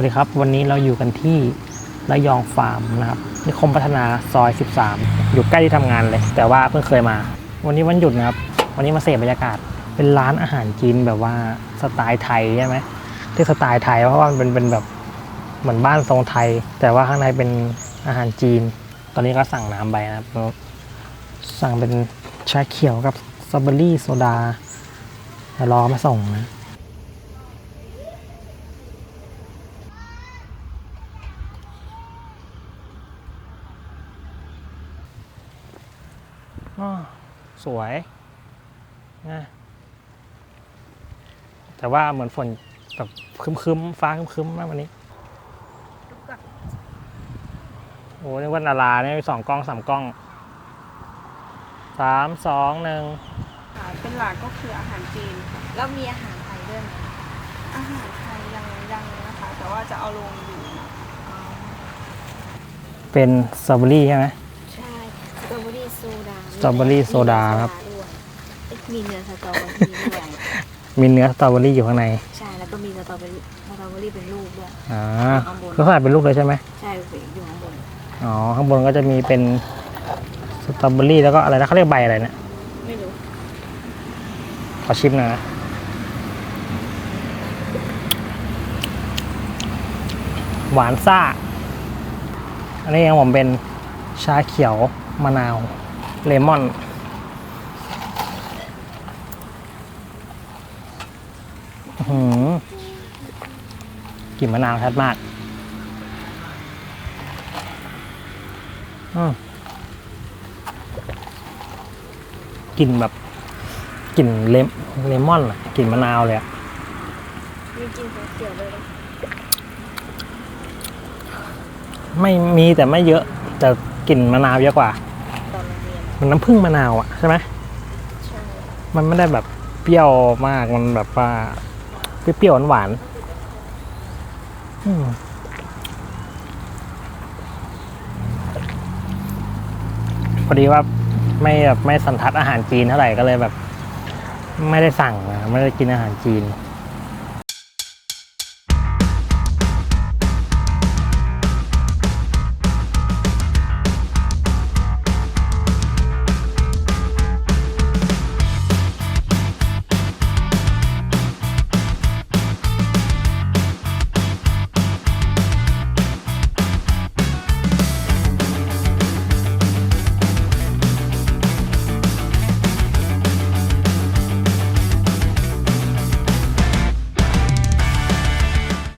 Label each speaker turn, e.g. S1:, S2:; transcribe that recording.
S1: วัสดีครับ วันนี้เราอยู่กันที่ระยองฟาร์มนะครับนิคมพัฒนาซอย 13 อยู่ใกล้ที่ทำงานเลย แต่ว่าเพิ่งเคยมา วันนี้วันหยุดนะครับ วันนี้มาเสพบรรยากาศ เป็นร้านอาหารจีนแบบว่าสไตล์ไทยใช่ไหมที่สไตล์ไทยเพราะว่ามันเป็นเป็นแบบเหมือนบ้านทรงไทย แต่ว่าข้างในเป็นอาหารจีน ตอนนี้ก็สั่งน้ำไปนะครับ สั่งเป็นชาเขียวกับสตรอเบอรี่โซดาเดี๋ยวรอมาส่งนะ สวยนะแต่ว่าเหมือนฝนแบบครึมๆฟ้าครึมๆมากวันนี้โอ้นี่วันดาราเนี่ยมีสองกล้องสามกล้องสามสองหนึ่ง
S2: ค่ะเป็นหลักก็คืออาหารจีนค่ะ
S3: แล้วมีอาหารไทยด้วยไหม
S2: อาหารไทยยังยังนะคะ แต่ว่าจะเอาลงอยู่
S1: เป็นสตรอเบอรี่ใช่ไหม
S3: ใช่ สตรอเบอรี่โซดา
S1: สตรอเบอรี่โซดาครับ
S3: ด้วยเอ๊ะมีเนื้อสตรอเบอรี่ด้วย
S1: มีเนื้อสตรอเบอรี่อยู่ข้างใน
S3: ใช่แล้วก็มีสตรอเบอรี่สตรอเบอรี่เป็นลูกด้วย
S1: อ่า
S3: ข้างบน
S1: ก็ใส่เป็นลูกเลยใช่ไหม
S3: ใช่อยู่ข้างบน
S1: อ๋อข้างบนก็จะมีเป็นสตรอเบอรี่แล้วก็อะไรนะเขาเรียกใบอะไรเนี่ย
S3: ไม่รู้
S1: ขอชิมหน่อยนะหวานซ่า อันนี้ของผมเป็นชาเขียวมะนาว เลมอนอื้อหือกลิ่นมะนาวชัดมากอืมกลิ่นแบบกลิ่นเลมเลมอนอะกลิ่นมะนาวเลยอะ
S3: มีกินหัวเขียวเลยนะ
S1: ไม่มีแต่ไม่เยอะ แต่กลิ่นมะนาวเยอะกว่า มันน้ำผึ้งมะนาวอะใช่ไหม
S3: ใช่
S1: มันไม่ได้แบบเปรี้ยวมากมันแบบว่าเปรี้ยวๆหวานๆอืมพอดีว่าไม่แบบไม่สันทัดอาหารจีนเท่าไหร่ก็เลยแบบ ไม่ได้สั่งนะไม่ได้กินอาหารจีน
S3: แ